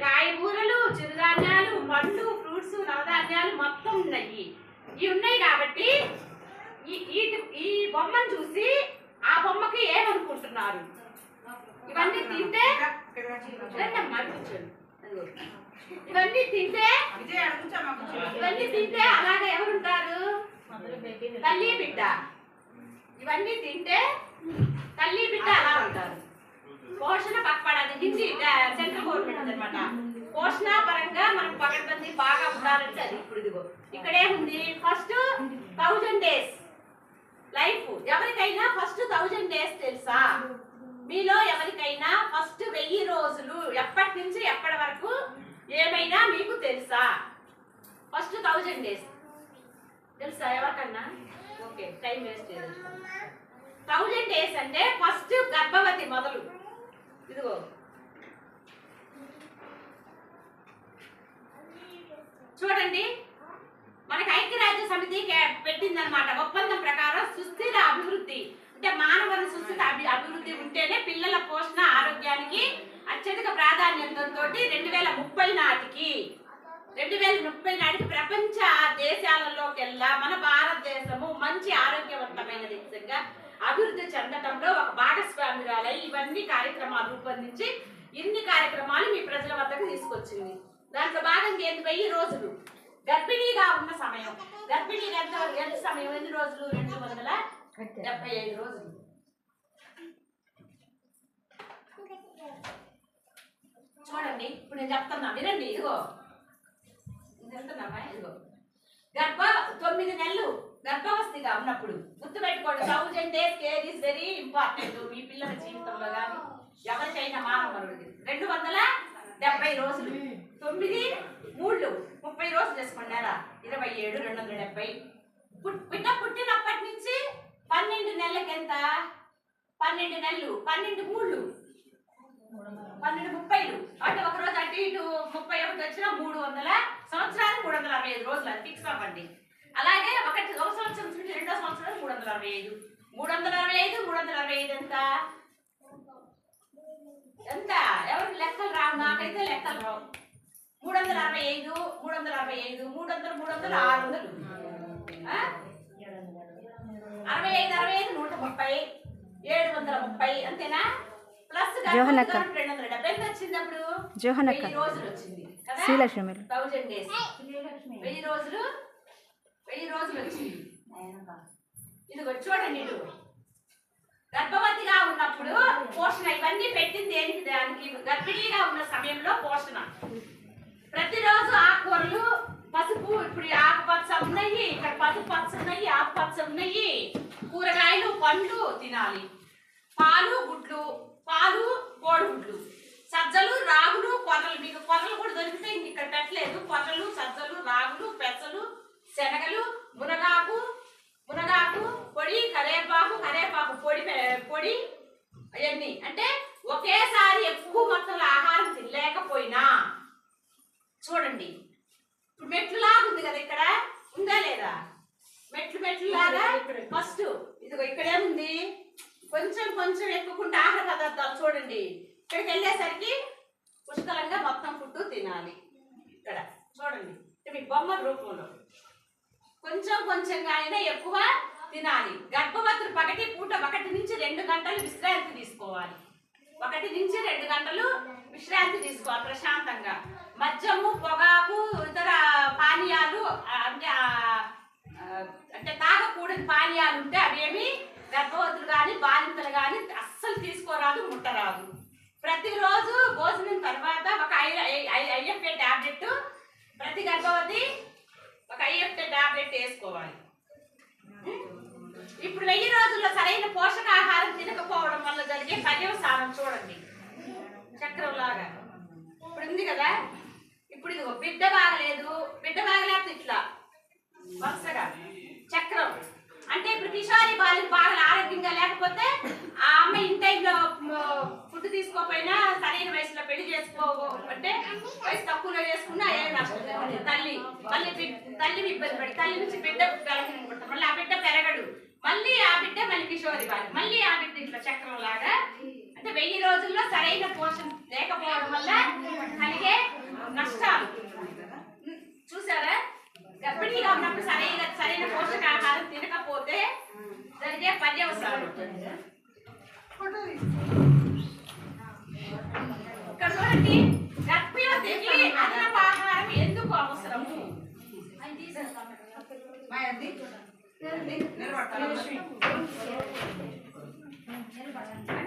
కాయగూరలు చిరుధాన్యాలు పండ్లు ఫ్రూట్స్ నవధాన్యాలు మొత్తం ఉన్నాయి. ఇవి ఉన్నాయి కాబట్టి ఈ బొమ్మను చూసి ఆ బొమ్మకి ఏమనుకుంటున్నారు? ఇవన్నీ తింటే ఇవన్నీ తింటే ఇవన్నీ తింటే అలాగే ఎవరుంటారు? తల్లి బిడ్డ. ఇవన్నీ తింటే తల్లి బిడ్డ అలా ఉంటారు. పోషణ పక్కపడాలి. హిందీ సెంట్రల్ గవర్నమెంట్ అనమాట పోషణ పరంగా మనం పకడ్బందీ బాగా ఉండాలంటే అది ఇప్పుడు ఇదిగో. ఇక్కడేముంది ఫస్ట్ థౌజండ్ డేస్ లైఫ్. ఎవరికైనా ఫస్ట్ థౌజండ్ డేస్ తెలుసా? మీలో ఎవరికైనా ఫస్ట్ వెయ్యి రోజులు ఎప్పటి నుంచి ఎప్పటి వరకు ఏమైనా మీకు తెలుసా? First thousand days. తెలుసా ఎవరికన్నా? Okay time waste thousand days అంటే ఫస్ట్ గర్భవతి మొదలు. ఇదిగో. చూడండి మనకి ఐక్యరాజ్య సమితి కే- పెట్టిందన్నమాట. ఒప్పందం ప్రకారం సుస్థిర అభివృద్ధి అంటే మానవుల సుస్థిర అభి- అభివృద్ధి ఉంటేనే పిల్లల పోషణ ఆరోగ్యానికి అత్యధిక ప్రాధాన్యతతో రెండు వేల ముప్పై నాటికి రెండు వేల ముప్పై నాటికి ప్రపంచ దేశాలలోకెల్లా మన భారతదేశము మంచి ఆరోగ్యవంతమైన దేశంగా అభివృద్ధి చెందటంలో ఒక భాగస్వామ్యురాలై ఇవన్నీ కార్యక్రమాలు రూపొందించి ఇన్ని కార్యక్రమాలు మీ ప్రజల వద్దకు తీసుకొచ్చింది. దాంట్లో భాగంగా ఏంటి వెయ్యి రోజులు? గర్భిణీగా ఉన్న సమయం. గర్భిణీగా ఎంత ఎంత సమయం ఎన్ని రోజులు? రెండు వందల డెబ్బై ఐదు రోజులు. చూడండి ఇప్పుడు నేను చెప్తున్నా వినండి ఇదిగో. చెప్తున్నామా ఇదిగో. గర్భ తొమ్మిది నెలలు. గర్భవస్థిగా ఉన్నప్పుడు గుర్తుపెట్టుకోండి thousand days care is very important మీ పిల్లల జీవితంలో కానీ ఎవరికైనా మానవుడికి రెండు వందల డెబ్బై రోజులు. తొమ్మిది మూడు ముప్పై రోజులు చేసుకోండి నెల. ఇరవై ఏడు రెండు వందల డెబ్బై. పుట్- బిడ్డ పుట్టినప్పటి నుంచి పన్నెండు నెలలకి ఎంత? పన్నెండు నెలలు. పన్నెండు మూడు పన్నెండు ముప్పైలు. అంటే ఒక రోజు అటు ఇటు ముప్పై ఒకటి వచ్చిన మూడు వందల సంవత్సరాలు మూడు వందల అరవై ఐదు రోజులు. అది ఫిక్స్ అవ్వండి. అలాగే ఒకటి ఒక సంవత్సరం నుంచి రెండో సంవత్సరం మూడు వందల అరవై ఐదు. మూడు వందల అరవై ఐదు మూడు వందల అరవై ఐదు ఎంత? ఎంత? ఎవరికి లెక్కలు రావు నాకైతే లెక్కలు రావు. మూడు వందల అరవై ఐదు మూడు వందల అరవై ఐదు మూడు వందలు మూడు వందలు ఆరు వందలు ఆ? అరవై ఐదు అరవై ఐదు నూట ముప్పై ఏడు వందల ముప్పై అంతేనా ప్లస్ జోహనక్క. రెండు వందల డెబ్బై ఎంత వచ్చింది అప్పుడు? జోహనక్క. వెయ్యి రోజులు వచ్చింది కదా? శ్రీలక్ష్మి. Thousand days. వెయ్యి రోజులు వెయ్యి రోజులు వచ్చింది. ఇదిగో చూడండి ఇటు గర్భవతిగా ఉన్నప్పుడు పోషణ ఇవన్నీ పెట్టింది దేనికి దానికి? గర్భిణీగా ఉన్న సమయంలో పోషణ. ప్రతిరోజు ఆకుకూరలు పసుపు ఇప్పుడు ఆకుపచ్చ ఉన్నాయి ఇక్కడ పసుపు పచ్చ ఉన్నాయి ఆకుపచ్చ ఉన్నాయి. కూరగాయలు పండ్లు తినాలి. పాలు గుడ్లు పాలు కోడిగుడ్లు. సజ్జలు రాగులు కొర్రలు మీకు కొర్రలు కూడా దొరికితే ఇంక ఇక్కడ పెట్టలేదు. కొర్రలు సజ్జలు రాగులు శనగలు మునగాకు మునగాకు పొడి కరేపాకు కరేపాకు పొడి పొడి అవన్నీ. అంటే ఒకేసారి ఎక్కువ మొత్తంలో ఆహారం తినలేకపోయినా. చూడండి. ఇప్పుడు మెట్లు లాగా ఉంది కదా ఇక్కడ? ఉందా లేదా? మెట్లు మెట్లు లాగా ఫస్ట్ ఇదిగో ఇక్కడేముంది కొంచెం కొంచెం ఎక్కుకుంటే ఆహార పదార్థాలు చూడండి. ఇక్కడికి వెళ్ళేసరికి పుష్కలంగా మొత్తం ఫుడ్ తినాలి. ఇక్కడ చూడండి. మీ బొమ్మ రూపంలో. కొంచెం కొంచెంగా అయినా ఎక్కువ తినాలి. గర్భవతులు పగటి పూట ఒకటి నుంచి రెండు గంటలు విశ్రాంతి తీసుకోవాలి. ఒకటి నుంచి రెండు గంటలు విశ్రాంతి తీసుకోవాలి ప్రశాంతంగా. మద్యము పొగాకు ఇతర పానీయాలు అంటే అంటే తాగకూడని పానీయాలు ఉంటే అవేమి గర్భవతులు కానీ బాలింతలు కానీ అస్సలు తీసుకోరాదు ముట్టరాదు. ప్రతిరోజు భోజనం తర్వాత ఒక ఐఎఫ్ఏ ట్యాబ్లెట్ ప్రతి గర్భవతి ఒక ఐఎఫ్ఏ టాబ్లెట్ వేసుకోవాలి. ఇప్పుడు వెయ్యి రోజుల్లో సరైన పోషకాహారం తినకపోవడం వల్ల జరిగే పర్యవసానం చూడండి. చక్రం లాగా ఇప్పుడు ఉంది కదా? ఇప్పుడు ఇదిగో బిడ్డ బాగలేదు. బిడ్డ బాగలేకపోతే ఇట్లా. వరుసగా. చక్రం. అంటే ఇప్పుడు కిషోరి బాలిక బాగా ఆరోగ్యంగా లేకపోతే ఆ అమ్మ ఇన్ టైంలో ఫుడ్ తీసుకోకపోయినా సరైన వయసులో పెళ్ళి చేసుకో అంటే వయసు తక్కువలో చేసుకున్నా తల్లి మళ్ళీ తల్లిని ఇబ్బంది పడి తల్లి నుంచి బిడ్డ బలహీనం మళ్ళీ ఆ బిడ్డ పెరగడు. మళ్ళీ ఆ బిడ్డ మళ్ళీ కిషోరి బాలి మళ్ళీ ఆ బిడ్డ ఇట్లా చక్రం లాగా. అంటే వెయ్యి రోజుల్లో సరైన పోషణ లేకపోవడం వల్ల కలిగే చూసారా? గర్భిణీగా ఉన్నప్పుడు సరైన సరైన పోషకాహారం తినకపోతే జరిగే పర్యవసానం. ఇక్కడ చూడండి. నిలబడతాను అంటే అది